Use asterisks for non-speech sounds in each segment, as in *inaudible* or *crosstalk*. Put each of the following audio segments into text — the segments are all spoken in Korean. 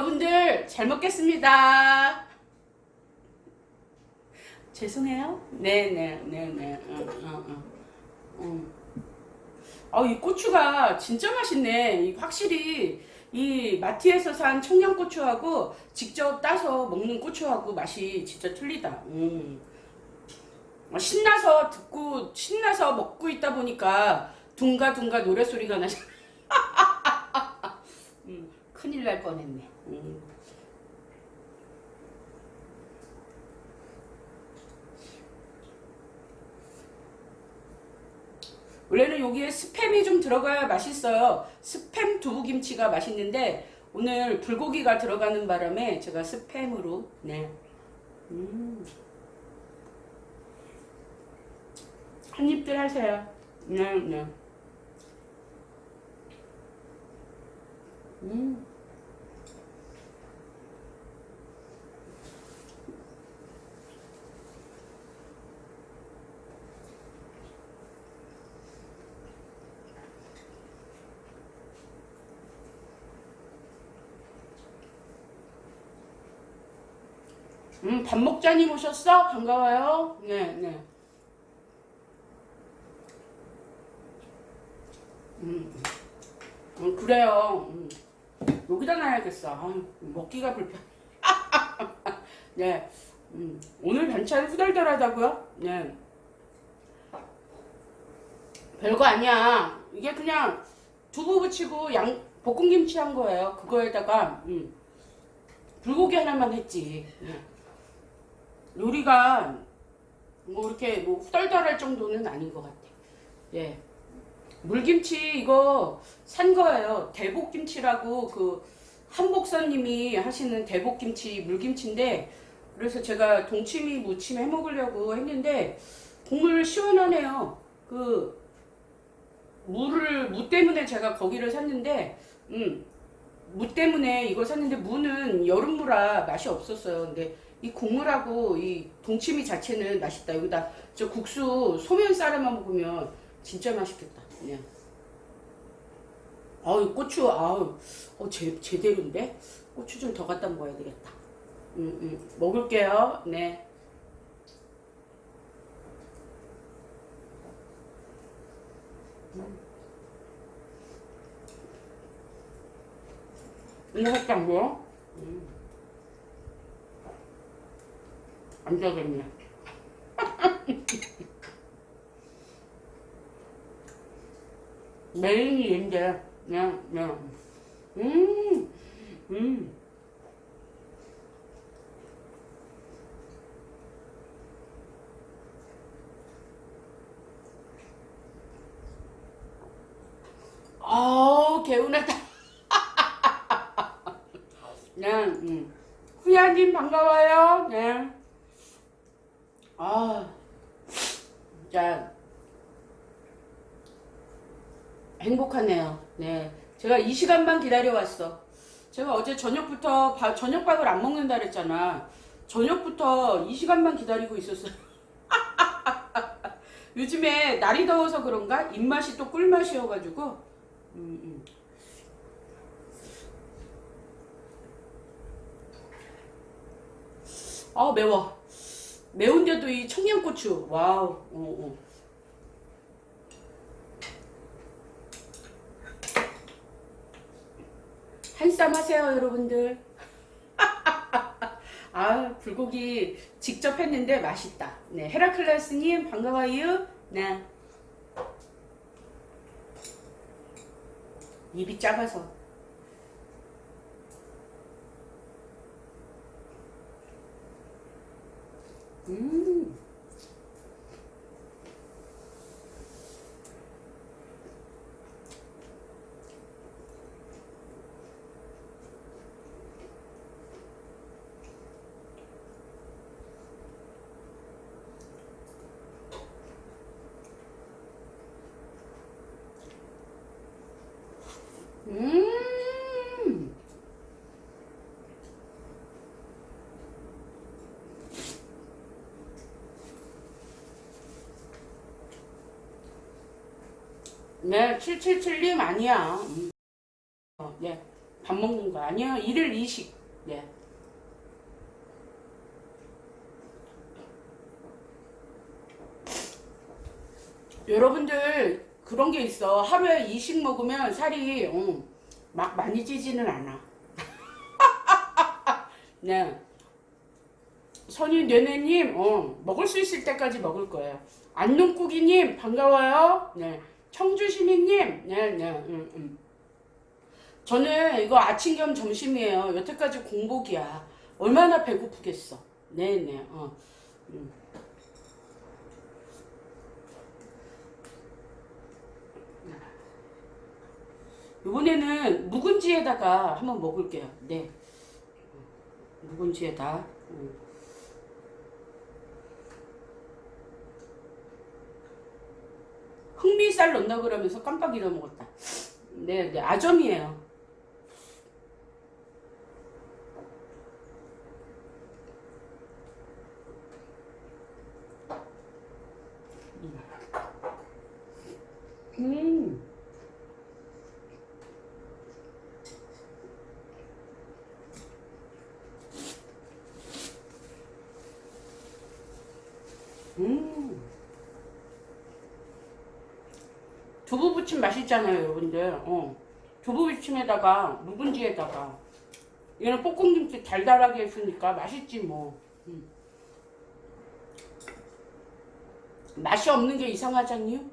여러분들 잘 먹겠습니다. 죄송해요. 네네 네네. 어, 어, 어. 음. 아, 이 고추가 진짜 맛있네. 이 확실히 이 마트에서 산 청양고추하고 직접 따서 먹는 고추하고 맛이 진짜 틀리다. 음. 아, 신나서 듣고 신나서 먹고 있다 보니까 둥가둥가 노래소리가 나시. *laughs* 음, 큰일 날 뻔했네. 음. 원래는 여기에 스팸이 좀 들어가야 맛있어요. 스팸 두부김치가 맛있는데 오늘 불고기가 들어가는 바람에 제가 스팸으로 네. 음. 한 입들 하세요. 네, 네. 음. 음, 밥 먹자님 오셨어? 반가워요. 네, 네. 음, 음, 그래요. 음. 여기다 놔야겠어. 아유, 먹기가 불편. *laughs* 네. 음, 오늘 반찬 후덜덜하다고요? 네. 별거 아니야. 이게 그냥 두부 부치고 양 볶음김치 한 거예요. 그거에다가 음, 불고기 하나만 했지. 네. 요리가 뭐 이렇게 뭐 후덜덜할 정도는 아닌 것 같아. 예. 물김치 이거 산 거예요. 대복김치라고 그 한복사님이 하시는 대복김치 물김치인데 그래서 제가 동치미 무침 해 먹으려고 했는데 국물 시원하네요. 그 물을 무 때문에 제가 거기를 샀는데 음. 무 때문에 이걸 샀는데 무는 여름무라 맛이 없었어요. 근데 이 국물하고 이 동치미 자체는 맛있다. 여기다 저 국수 소면 쌀아만 먹으면 진짜 맛있겠다. 네. 아우 고추 아우 어, 제, 제대로인데 고추 좀 더 갖다 먹어야 되겠다. 음, 음. 먹을게요. 네. 이거 살짝 뭐? 음. 안 되겠네. 메인이 인데, 그냥, 그냥. 음, 음. 아우, 개운하다. *laughs* 네, 음. 후야님 반가워요. 네. 아, 진짜 행복하네요. 네. 제가 이 시간만 기다려왔어. 제가 어제 저녁부터 밥, 저녁밥을 안 먹는다 그랬잖아. 저녁부터 이 시간만 기다리고 있었어요. *laughs* 요즘에 날이 더워서 그런가? 입맛이 또 꿀맛이어가지고. 음, 음. 아, 매워. 매운데도 이 청양고추. 와우. 어, 어. 한쌈 하세요, 여러분들. *laughs* 아, 불고기 직접 했는데 맛있다. 네, 헤라클라스님 반가워요. 네. 입이 작아서. 음. 음. 네, 777님 아니야. 음. 어, 예. 밥 먹는 거 아니에요. 일일 이식. 네. 여러분들 그런 게 있어. 하루에 이식 먹으면 살이 음, 막 많이 찌지는 않아. *laughs* 네. 선희 네네님, 어, 먹을 수 있을 때까지 먹을 거예요. 안농꾸기님, 반가워요. 네. 청주 시민님, 네, 네, 음, 음. 저는 이거 아침 겸 점심이에요. 여태까지 공복이야. 얼마나 배고프겠어. 네네, 네, 어. 음. 이번에는 묵은지에다가 한번 먹을게요. 네. 묵은지에다. 음. 넣나 그러면서 깜빡 잊어먹었다. 네, 네, 아점이에요. 음. 음. 두부 부침 여러분들. 어. 두부 부침에다가 묵은지에다가 이거는 볶음김치 달달하게 했으니까 맛있지 뭐. 음. 맛이 없는 게 이상하잖요? *laughs*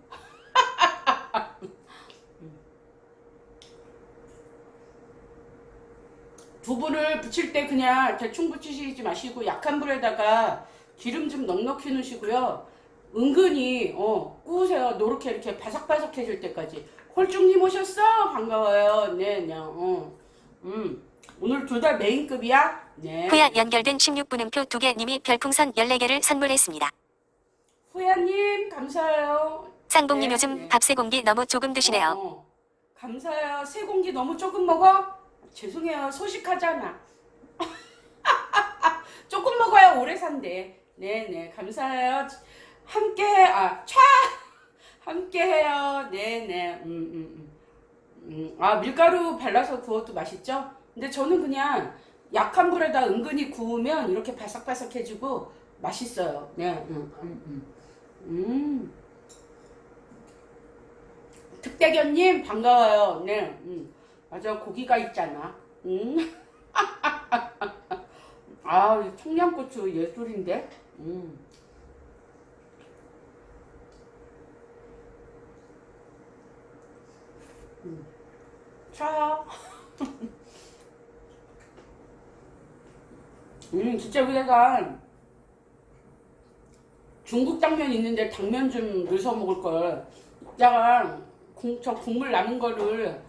두부를 부칠 때 그냥 대충 부치시지 마시고 약한 불에다가 기름 좀 넉넉히 넣으시고요. 은근히 어 구우세요. 노랗게 이렇게 바삭바삭해질 때까지. 홀쭉님 오셨어? 반가워요. 네, 네. 어. 음. 오늘 둘 다 메인급이야? 네. 후야 연결된 16분음표 2개 님이 별풍선 14개를 선물했습니다. 후야님 감사해요. 쌍봉님 네, 요즘 네. 밥세 공기 너무 조금 드시네요. 어, 감사해요. 세 공기 너무 조금 먹어? 죄송해요. 소식하잖아. *laughs* 조금 먹어야 오래 산대. 네네 감사해요. 함께 아차 함께 해요. 네네 음, 음, 음. 음, 아 밀가루 발라서 구워도 맛있죠? 근데 저는 그냥 약한 불에다 은근히 구우면 이렇게 바삭바삭해지고 맛있어요. 네, 음, 음, 음. 음. 특대견님 반가워요. 네, 음. 맞아 고기가 있잖아. 음. *laughs* 아, 이 청양고추 예술인데. 음. 음. 차. 음, 진짜 여기다가 중국 당면 있는데 당면 좀 넣어서 먹을 걸. 이따가 국, 저 국물 남은 거를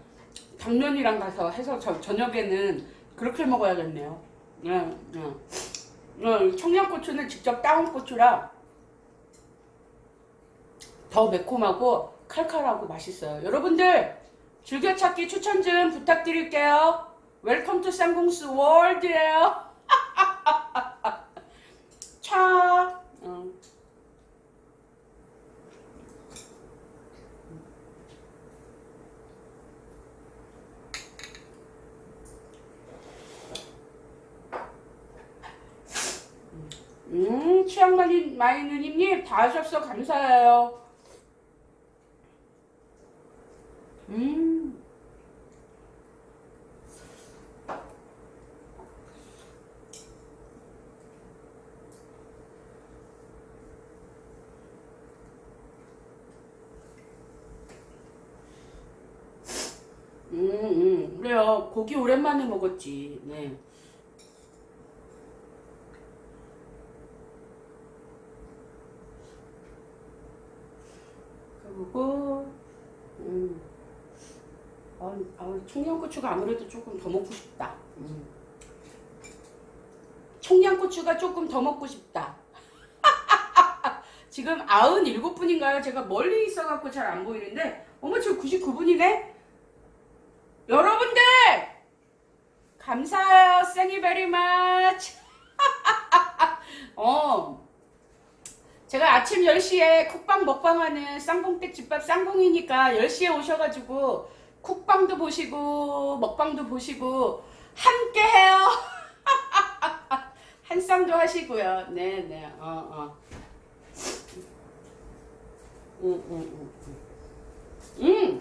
당면이랑 가서 해서 저, 저녁에는 그렇게 먹어야겠네요. 네, 네. 어, 청양고추는 직접 따온 고추라 더 매콤하고 칼칼하고 맛있어요. 여러분들 즐겨찾기 추천 좀 부탁드릴게요. 웰컴 투 쌍공수 월드예요. 차. 어. 음, 취향 많이, 많이 누님님, 다 하셨어. 감사해요. 음. 음, 음, 그래요. 고기 오랜만에 먹었지. 네. 그리고 음. 아, 아, 청양고추가 아무래도 조금 더 먹고 싶다. 음. 청양고추가 조금 더 먹고 싶다. *laughs* 지금 97분인가요? 제가 멀리 있어갖고 잘 안 보이는데, 어머, 지금 99분이네? 여러분들! 감사해요. Very much. *laughs* 어, 제가 아침 10시에 쿡방 먹방하는 쌍봉댁 집밥 쌍봉이니까 10시에 오셔가지고 쿡방도 보시고 먹방도 보시고 함께 해요. *laughs* 한 쌍도 하시고요. 네, 네. 어, 어. 음, 음, 음. 음. 음.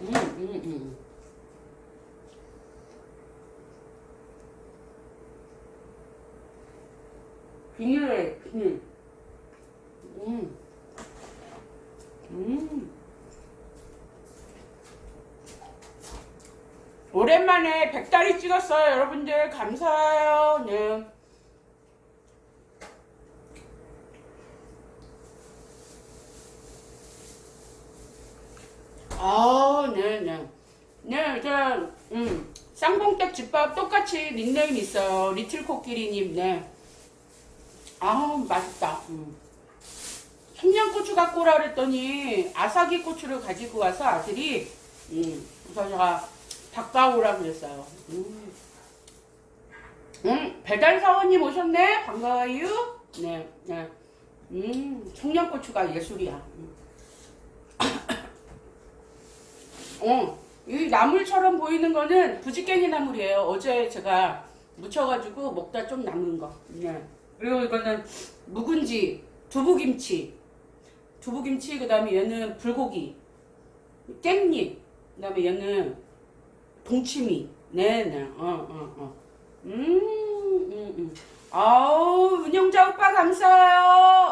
음, 음, 음. 비닐에 비닐. 음. 음. 오랜만에 백다리 찍었어요, 여러분들. 감사해요. 네. 아, 네, 네. 네, 저, 음, 쌍봉댁 집밥 똑같이 닉네임 있어요. 리틀 코끼리님, 네. 아우, 맛있다. 음. 청양고추 갖고 오라 그랬더니 아사기 고추를 가지고 와서 아들이, 음, 그래서 제가 바꿔오라 그랬어요. 음. 음, 배달 사원님 오셨네? 반가워요? 네, 네. 음, 청양고추가 예술이야. 음. *coughs* 어, 이 나물처럼 보이는 거는 부지깽이 나물이에요. 어제 제가 무쳐가지고 먹다 좀 남은 거. 네. 그리고 이거는 묵은지, 두부김치, 두부김치, 그 다음에 얘는 불고기, 깻잎, 그 다음에 얘는 동치미. 네네, 어, 어, 어. 음, 음, 음. 아우, 은영자 오빠 감사해요.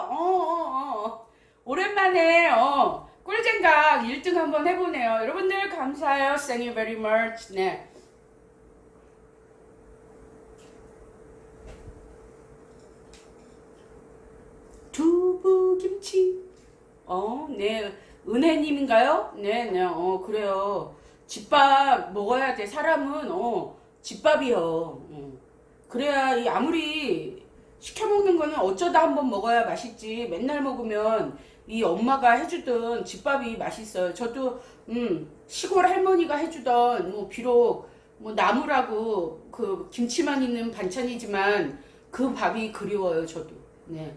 어, 어, 어. 오랜만에, 어. 꿀잼각 1등 한번 해보네요. 여러분들 감사해요. Thank you very much. 네. 두부 김치. 어, 네. 은혜님인가요? 네, 네. 어, 그래요. 집밥 먹어야 돼. 사람은, 어, 집밥이요. 어. 그래야 이 아무리 시켜 먹는 거는 어쩌다 한번 먹어야 맛있지. 맨날 먹으면 이 엄마가 해주던 집밥이 맛있어요. 저도 음 시골 할머니가 해주던 뭐 비록 뭐 나물하고 그 김치만 있는 반찬이지만 그 밥이 그리워요. 저도 네.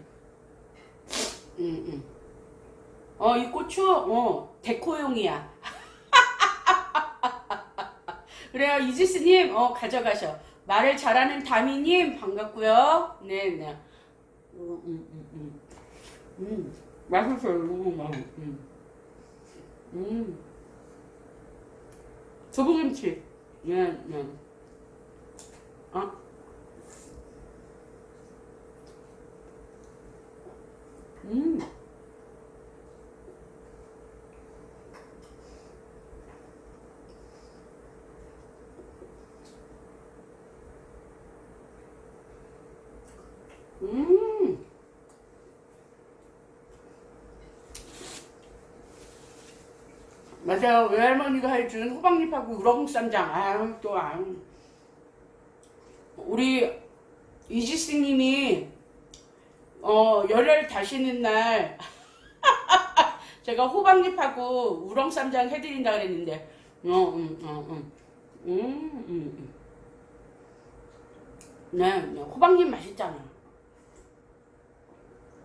음 음. 어 이 고추 어 데코용이야. *laughs* 그래요 이지스님 어 가져가셔. 말을 잘하는 다미님 반갑고요. 네 네. 음, 음, 음, 음. 음. 맛있어요. 너무 맛. 음. 음. 두부김치. 네, 네. 아. 음. 음. 맞아요. 외할머니가 해준 호박잎하고 우렁쌈장. 아유, 또, 아유. 우리 이지스님이, 어, 열혈 다시는 날, *laughs* 제가 호박잎하고 우렁 쌈장 해드린다 그랬는데, 어, 음, 어, 음. 음, 음, 음. 네, 네, 호박잎 맛있잖아.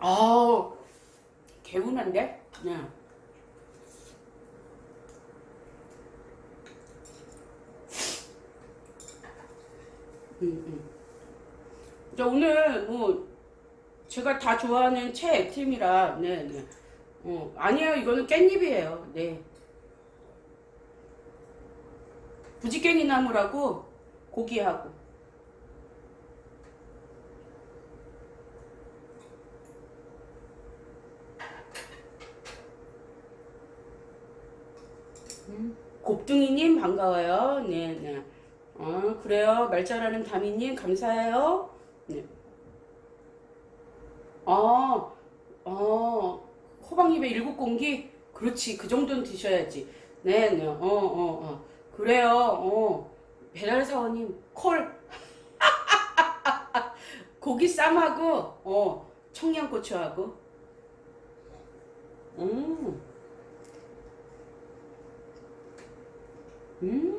아우, 개운한데? 네. 음, 음. 자, 오늘 뭐 제가 다 좋아하는 채 애템이라 네, 네. 어, 아니에요. 이거는 깻잎이에요. 네. 부지깽이 나물하고 고기하고 음, 곱둥이님 반가워요. 네, 네. 어, 그래요. 말 잘하는 다미님 감사해요. 네. 어, 어, 호박잎에 일곱 공기? 그렇지. 그 정도는 드셔야지. 네, 네. 어, 어, 어. 그래요. 어. 배달 사원님 콜. *laughs* 고기 쌈하고 어, 청양고추하고. 음. 음.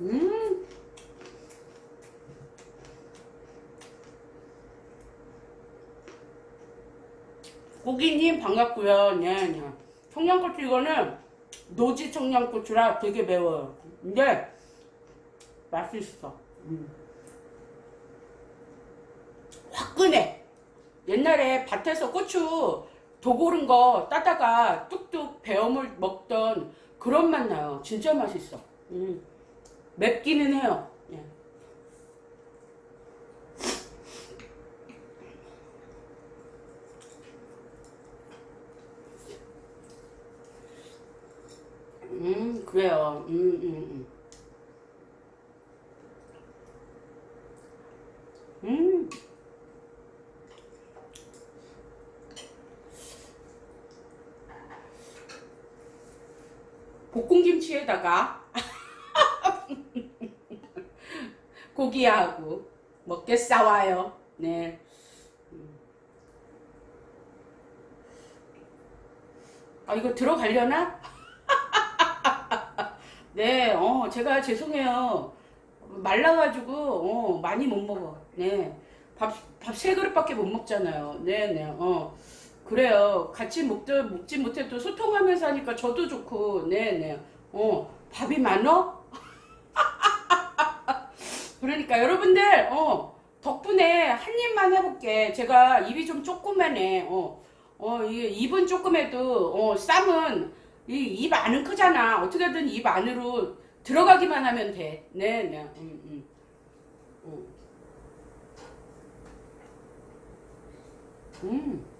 음. 고기님 반갑고요. 네, 네. 청양고추 이거는 노지 청양고추라 되게 매워요. 근데 맛있어. 음. 화끈해. 옛날에 밭에서 고추 도고른 거 따다가 뚝뚝 베어물 먹던 그런 맛 나요. 진짜 맛있어. 음. 맵기는 해요. 예. 음, 그래요. 음, 음, 음. 음. 볶음김치에다가 *laughs* 고기하고 먹게 싸와요. 네. 아 이거 들어가려나? 네, 어 제가 죄송해요. 말라가지고 어 많이 못 먹어. 네, 밥 밥 세 그릇밖에 못 먹잖아요. 네, 네, 어 그래요. 같이 먹도 먹지 못해도 소통하면서 하니까 저도 좋고, 네, 네, 어 밥이 많어? *laughs* 그러니까 여러분들 어 덕분에 한 입만 해볼게. 제가 입이 좀 조그만해. 어, 어, 이 입은 조그매도 어 쌈은 이 입 안은 크잖아. 어떻게든 입 안으로 들어가기만 하면 돼. 네, 네, 음, 음, 음.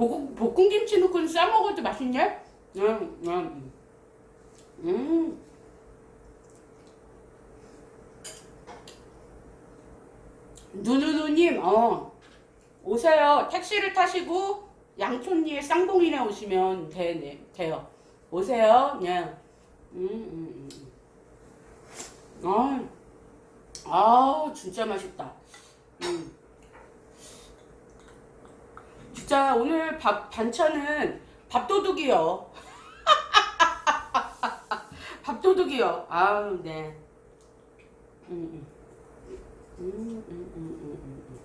볶음, 볶음김치 넣고 싸 먹어도 맛있네? 음, 음. 음. 누누누님, 어. 오세요. 택시를 타시고 양촌리에 쌍봉이네 오시면 되네, 돼요. 오세요. 네. 음, 음, 음. 아, 아, 진짜 맛있다. 음. 진짜 오늘 밥 반찬은 밥도둑이요. *laughs* 밥도둑이요. 아우 네. 음, 음. 음, 음, 음, 음, 음, 음.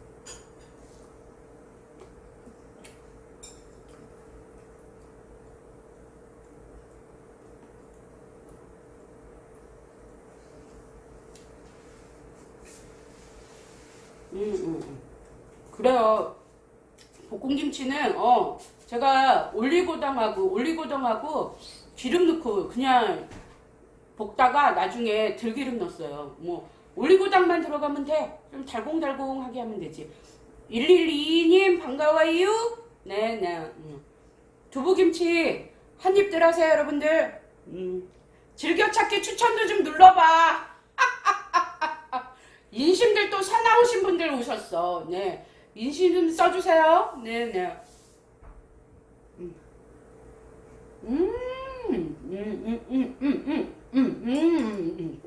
음, 음, 음. 그래요. 볶음김치는 어 제가 올리고당하고 올리고당하고 기름 넣고 그냥 볶다가 나중에 들기름 넣었어요. 뭐 올리고당만 들어가면 돼. 좀 달콩달콩하게 하면 되지. 112님 반가워요. 네네. 음. 두부김치 한 입들 하세요 여러분들. 음. 즐겨찾기 추천도 좀 눌러봐. *laughs* 인심들 또 사나우신 분들 오셨어. 네. 인심 좀 써주세요. 네, 네. 음. 음, 음, 음, 음, 음, 음, 음, 음, 음.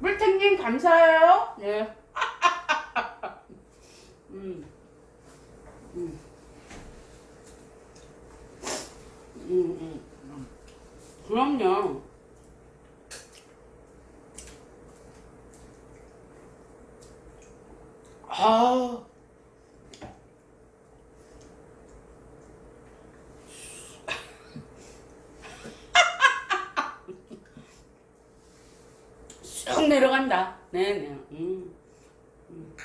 물탱님 감사해요. 네. 음. *laughs* 음. 음, 음, 음. 그럼요. 아. 쑥 내려간다. 네네. 음. 음.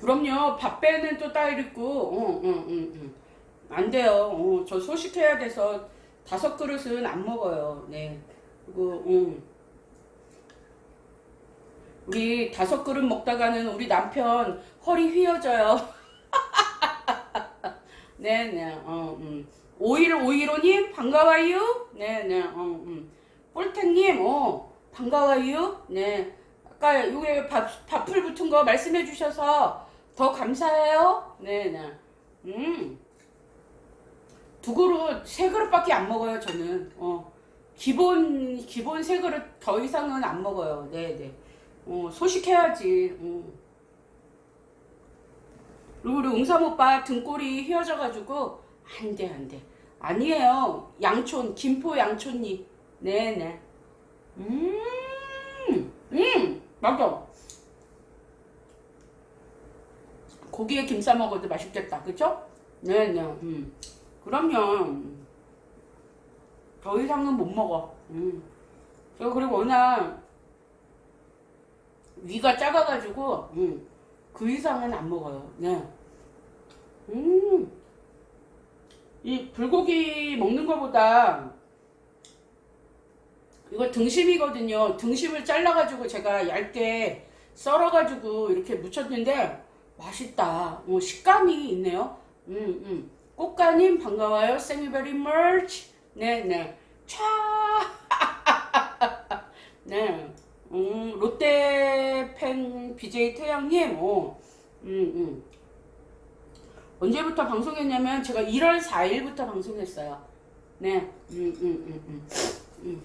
그럼요. 밥배는 또 따로 있고, 어, 어, 어, 어. 안 돼요. 어, 저 소식해야 돼서 다섯 그릇은 안 먹어요. 네. 그리고, 음. 우리 다섯 그릇 먹다가는 우리 남편 허리 휘어져요. 네네, *laughs* 어, 음. 오일 오일오님 반가워요. 네네, 어, 음. 꿀탱님, 어, 반가워요. 네. 아까 요게 밥, 밥풀 붙은 거 말씀해 주셔서 더 감사해요. 네, 네. 음. 두 그릇, 세 그릇밖에 안 먹어요, 저는. 어. 기본, 기본 세 그릇 더 이상은 안 먹어요. 네, 네. 어, 소식해야지. 음. 그리고 우리 웅삼 오빠 등골이 휘어져가지고, 안 돼, 안 돼. 아니에요. 양촌, 김포 양촌이. 네네. 음, 음, 맞아. 고기에 김 싸 먹어도 맛있겠다. 그쵸? 네네. 음. 그럼요. 더 이상은 못 먹어. 음. 저 그리고 워낙 위가 작아가지고, 음. 그 이상은 안 먹어요. 네. 음. 이 불고기 먹는 것보다 이거 등심이거든요. 등심을 잘라가지고 제가 얇게 썰어가지고 이렇게 무쳤는데 맛있다. 어, 식감이 있네요. 음, 음. 꽃가님 반가워요. 생이베리 멀치. 네네. 차. 네. *laughs* 음, 롯데 팬 BJ 태양님. 어. 음, 음. 언제부터 방송했냐면 제가 1월 4일부터 방송했어요. 네. 음, 음, 음, 음. 음.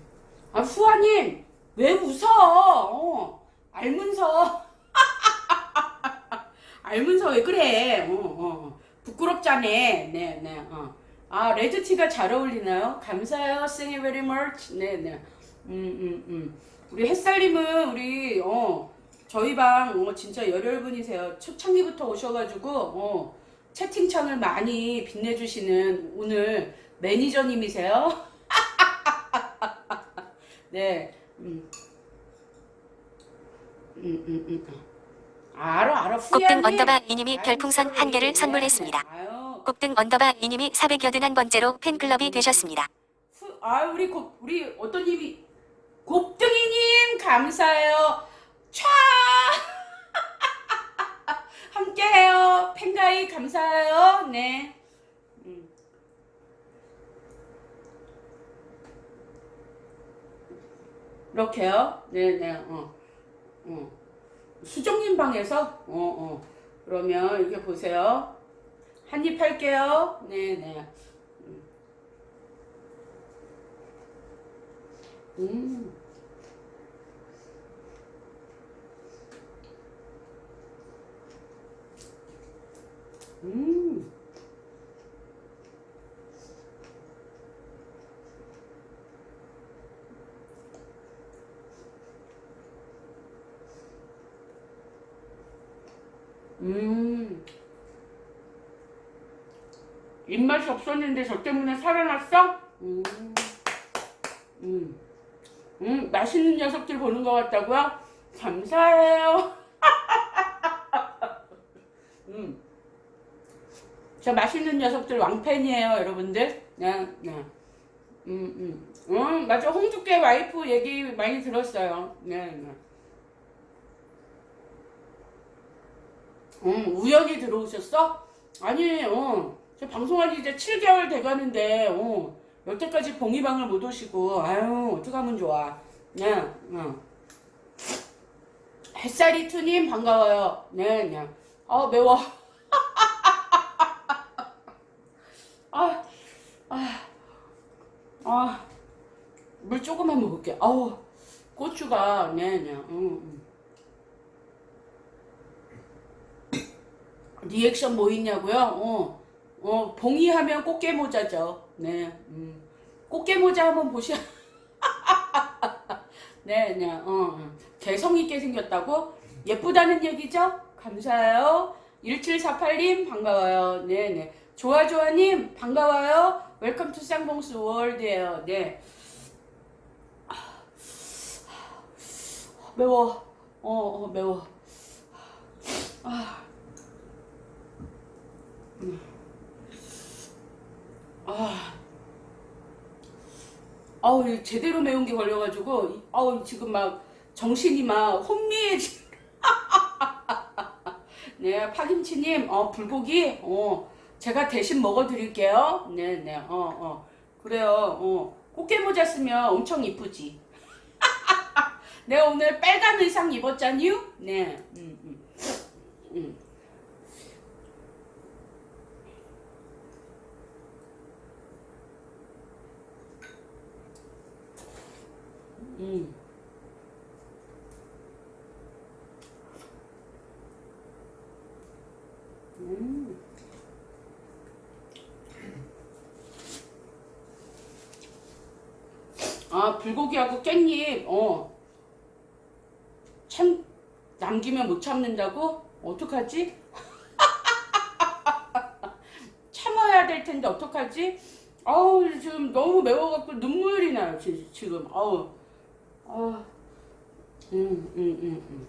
아, 후아님, 왜 웃어? 어, 알면서. *laughs* 알면서 왜 그래? 어, 어. 부끄럽잖아. 네, 네, 어. 아, 레드티가 잘 어울리나요? 감사해요. Thank you. 네, 네. 음, 음, 음. 우리 햇살님은 우리, 어, 저희 방, 어, 진짜 열혈분이세요. 초창기부터 오셔가지고, 어, 채팅창을 많이 빛내주시는 오늘 매니저님이세요. *laughs* 네. 음. 음, 음, 음. 알아, 알아. 꼭등 후야님. 언더바 이님이 별풍선 한 개를 네, 선물했습니다. 네. 아유, 꼭등 언더바 이님이 481 번째로 팬클럽이 되셨습니다. 후, 아, 우리 곱, 우리 어떤 님이 곱등이님 감사해요. 촤. *laughs* 함께해요. 팬가이 감사해요. 네. 음. 이렇게요. 네네. 어. 어. 수정님 방에서 어 어. 그러면 이렇게 보세요. 한 입 할게요. 네네. 음. 음. 음. 입맛이 없었는데 저 때문에 살아났어? 음. 음. 음, 맛있는 녀석들 보는 것 같다고요? 감사해요. 음. 저 맛있는 녀석들 왕팬이에요, 여러분들. 네, 네. 음, 음. 음, 맞아. 홍두깨 와이프 얘기 많이 들었어요. 네, 네. 음, 우연히 들어오셨어? 아니, 어. 저 방송한 지 이제 7개월 돼가는데, 어. 여태까지 봉이방을 못 오시고, 아유, 어떡하면 좋아. 네, 어. 햇살이 투님 반가워요. 네, 네. 아, 매워. 아, 아, 아. 물 조금만 먹을게. 아우, 고추가, 네, 네. 음, 음. 리액션 뭐 있냐고요? 어, 어, 봉이 하면 꽃게 모자죠. 네, 음. 꽃게 모자 한번 보시. *laughs* 네, 네, 어, 어. 개성 있게 생겼다고? 예쁘다는 얘기죠? 감사해요. 1748님 반가워요. 네, 네. 좋아좋아님 반가워요. 웰컴 투 쌍봉스 월드예요. 네. 매워. 어, 어 매워. 아. 음. 아. 아우 이 제대로 매운 게 걸려가지고 이- 아우 지금 막 정신이 막 혼미해지. *laughs* 네 파김치님 어 불고기 어 제가 대신 먹어드릴게요. 네네 어 어 그래요 어 꽃게 모자 쓰면 엄청 이쁘지. *laughs* 내가 오늘 빨간 의상 입었잖유? 네. 음, 음. 음. 음. 음. 아, 불고기하고 깻잎, 어. 참, 남기면 못 참는다고? 어떡하지? *laughs* 참아야 될 텐데, 어떡하지? 아우, 지금 너무 매워갖고 눈물이 나요, 지- 지금. 아우. 아. 음, 음, 음, 음.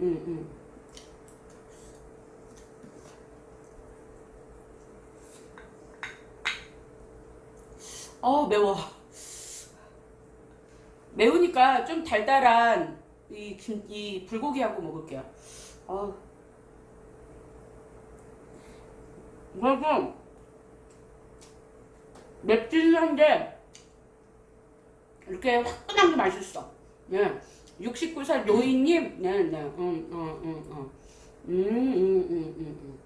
음, 음. 어 매워. 매우니까 좀 달달한 이, 김, 이 불고기하고 먹을게요. 어. 그리고 맵지는 한데 이렇게 화끈한 게 맛있어. 네. 69살 노인님, 네, 네, 음, 음, 음, 음, 음, 음, 음, 음.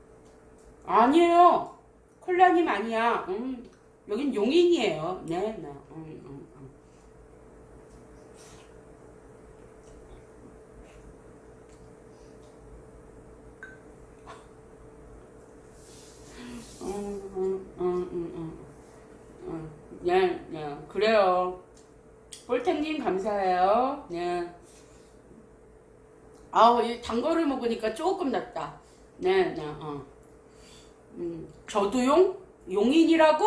아니에요. 콜라님 아니야. 음, 여긴 용인이에요. 네, 네, 음, 음, 음. 음, 음, 음, 음, 음. 음, 네, 네, 그래요. 볼탱님 감사해요. 네. 아우, 이 단 거를 먹으니까 조금 낫다. 네, 네, 어. 음, 저도용? 용인이라고?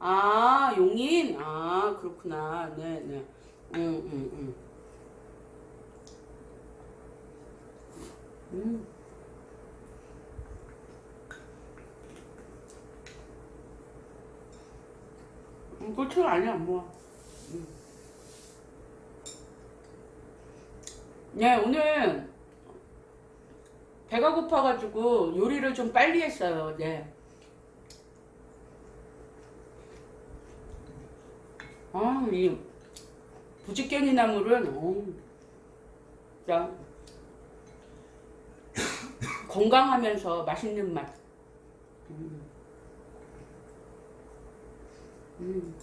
아, 용인? 아, 그렇구나. 네, 네. 음, 음, 음. 음. 음, 꼴등 아니야, 뭐. 음. 네, 오늘 배가 고파가지고 요리를 좀 빨리 했어요. 네. 아, 이 부지깽이 나물은, 어, 진짜 건강하면서 맛있는 맛. 음. 음.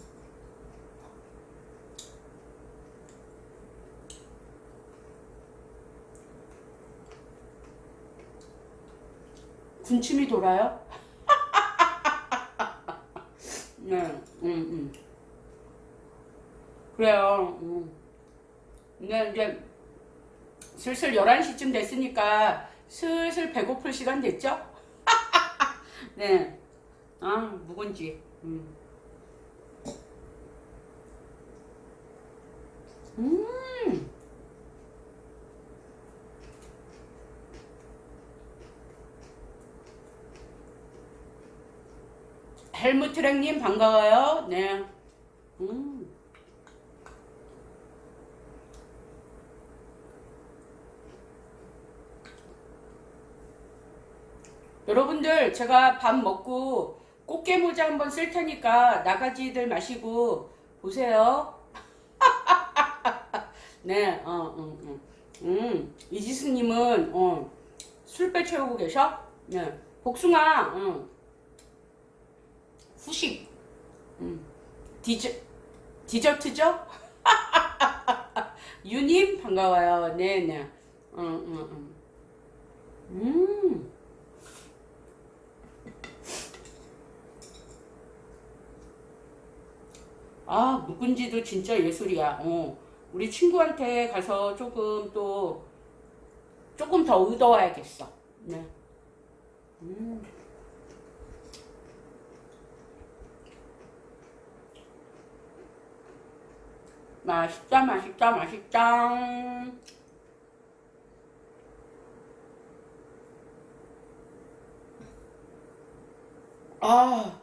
군침이 돌아요? *laughs* 네, 음, 음. 그래요. 음. 네, 이제 슬슬 11시쯤 됐으니까 슬슬 배고플 시간 됐죠? *laughs* 네. 아, 묵은지. 음. 음. 헬무트랭님 반가워요. 네. 음. 여러분들 제가 밥 먹고 꽃게 모자 한번 쓸 테니까 나가지들 마시고 보세요. *laughs* 네, 어, 음, 음, 음, 이지스님은 어, 술배 채우고 계셔? 네, 복숭아, 음, 후식, 음, 디저, 디저트죠? *laughs* 유님 반가워요. 네, 네, 음, 음, 음, 음. 아, 묵은지도 진짜 예술이야. 어. 우리 친구한테 가서 조금 또 조금 더 얻어와야겠어. 네. 음. 맛있다, 맛있다, 맛있다. 아,